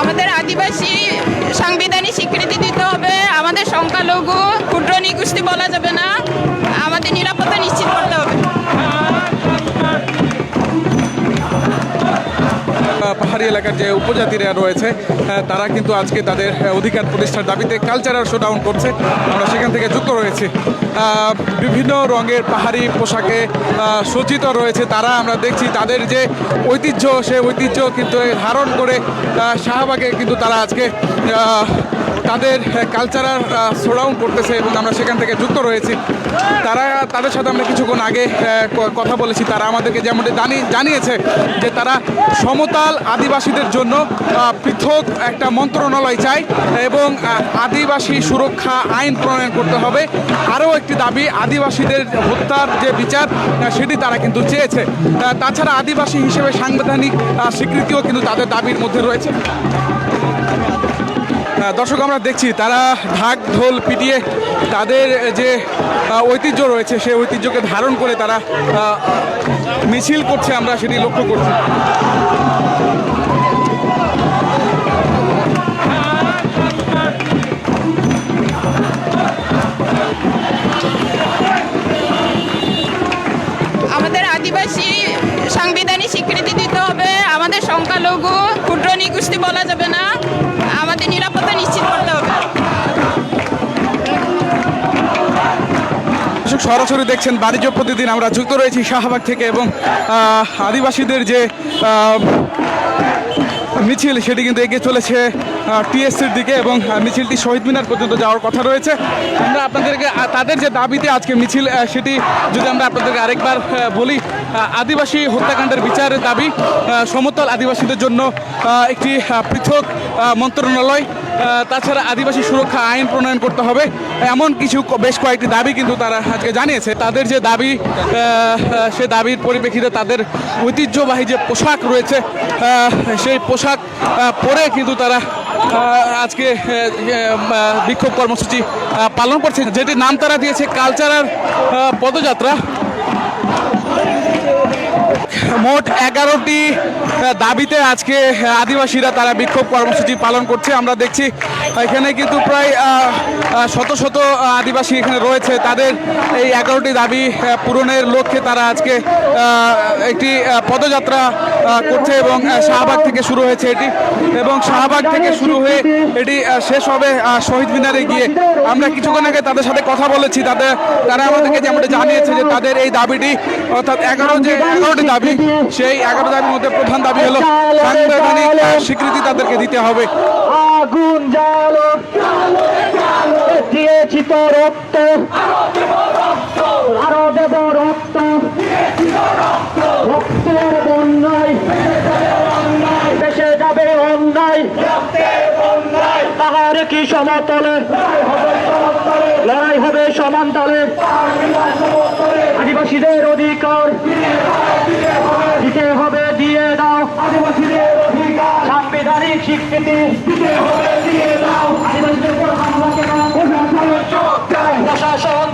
আমাদের আদিবাসী সাংবিধানিক স্বীকৃতি দিতে হবে। আমাদের সংখ্যালঘু ক্ষুদ্র নিগোষ্ঠী বলা যাবে না। এলাকার যে উপজাতিরা রয়েছে তারা কিন্তু আজকে তাদের অধিকার প্রতিষ্ঠার দাবিতে কালচারাল শোডাউন করছে। আমরা সেখান থেকে যুক্ত রয়েছে। বিভিন্ন রঙের পাহাড়ি পোশাকে সজ্জিত রয়েছে তারা। আমরা দেখছি তাদের যে ঐতিহ্য, সে ঐতিহ্য কিন্তু ধারণ করে শাহবাগে কিন্তু তারা আজকে তাদের কালচারাল শোডাউন করতেছে এবং আমরা সেখান থেকে যুক্ত রয়েছি। তারা, তাদের সাথে আমরা কিছুক্ষণ আগে কথা বলেছি। তারা আমাদেরকে যেমনটি জানি, জানিয়েছে যে তারা সমতাল আদিবাসীদের জন্য পৃথক একটা মন্ত্রণালয় চায় এবং আদিবাসী সুরক্ষা আইন প্রণয়ন করতে হবে। আরও একটি দাবি, আদিবাসীদের হত্যার যে বিচার সেটি তারা কিন্তু চেয়েছে। তাছাড়া আদিবাসী হিসেবে সাংবিধানিক স্বীকৃতিও কিন্তু তাদের দাবির মধ্যে রয়েছে। দর্শক আমরা দেখছি, তারা ঢাক ঢোল পিটিয়ে তাদের যে ঐতিহ্য রয়েছে, সেই ঐতিহ্যকে ধারণ করে তারা মিছিল করছে আমরা সেটি লক্ষ্য করছি। আমাদের আদিবাসী সাংবিধানিক স্বীকৃতি দিতে হবে, আমাদের সংখ্যালঘু ক্ষুদ্র নিগোষ্ঠী বলা যাবে না। সরাসরি দেখছেন বাণিজ্য প্রতিদিন। আমরা যুক্ত রয়েছি শাহবাগ থেকে এবং আদিবাসীদের যে মিছিল, সেটি কিন্তু এগিয়ে চলেছে টিএসসির দিকে এবং মিছিলটি শহীদ মিনার পর্যন্ত যাওয়ার কথা রয়েছে। আমরা আপনাদেরকে তাদের যে দাবিতে আজকে মিছিল সেটি যদি আমরা আপনাদেরকে আরেকবার বলি আদিবাসী হত্যাকাণ্ডের বিচারের দাবি সমতল আদিবাসীদের জন্য একটি পৃথক মন্ত্রণালয় তাছাড়া আদিবাসী সুরক্ষা আইন প্রণয়ন করতে হবে। এমন কিছু বেশ কয়েকটি দাবি কিন্তু তারা আজকে জানিয়েছে। তাদের যে দাবি সে দাবির পরিপ্রেক্ষিতে তাদের ঐতিহ্যবাহী যে পোশাক রয়েছে সেই পোশাক পরে কিন্তু তারা আজকে বিক্ষোভ কর্মসূচি পালন করছে। যেটির নাম তারা দিয়েছে, কালচারাল পদযাত্রা। মোট এগারোটি দাবিতে আজকে আদিবাসীরা তারা বিক্ষোভ কর্মসূচি পালন করছে। আমরা দেখছি এখানে কিন্তু প্রায় শত শত আদিবাসী এখানে রয়েছে। তাদের এই এগারোটি দাবি পূরণের লক্ষ্যে তারা আজকে একটি পদযাত্রা করছে এবং শাহবাগ থেকে শুরু হয়েছে এটি। এবং শাহবাগ থেকে শুরু হয়ে এটি শেষ হবে শহীদ মিনারে গিয়ে। আমরা কিছুক্ষণ আগে তাদের সাথে কথা বলেছি। তাদের, তারা আমাদেরকে যেমনটা জানিয়েছে যে তাদের এই দাবিটি, অর্থাৎ এগারো যে, এগারোটি দাবি সেই এগারো দাবির মধ্যে প্রধান দাবি হলো সাংবিধানিক স্বীকৃতি তাদেরকে দিতে হবে। আগুন জ্বালো, দিয়েছি তো রক্ত। আরও দেব রক্ত। রক্তের বন্যায়, দেশে যাবে অন্যায়। তাহার কি সমতলে? লড়াই হবে সমান্তলে আদিবাসীদের অধিকার দিতে হবে দিয়ে দাও। আদিবাসীদের অধিকার। সাংবিধানিক স্বীকৃতি। দিতে হবে দিয়ে দাও। আদিবাসীদের উপর হামলা কেন? প্রশাসন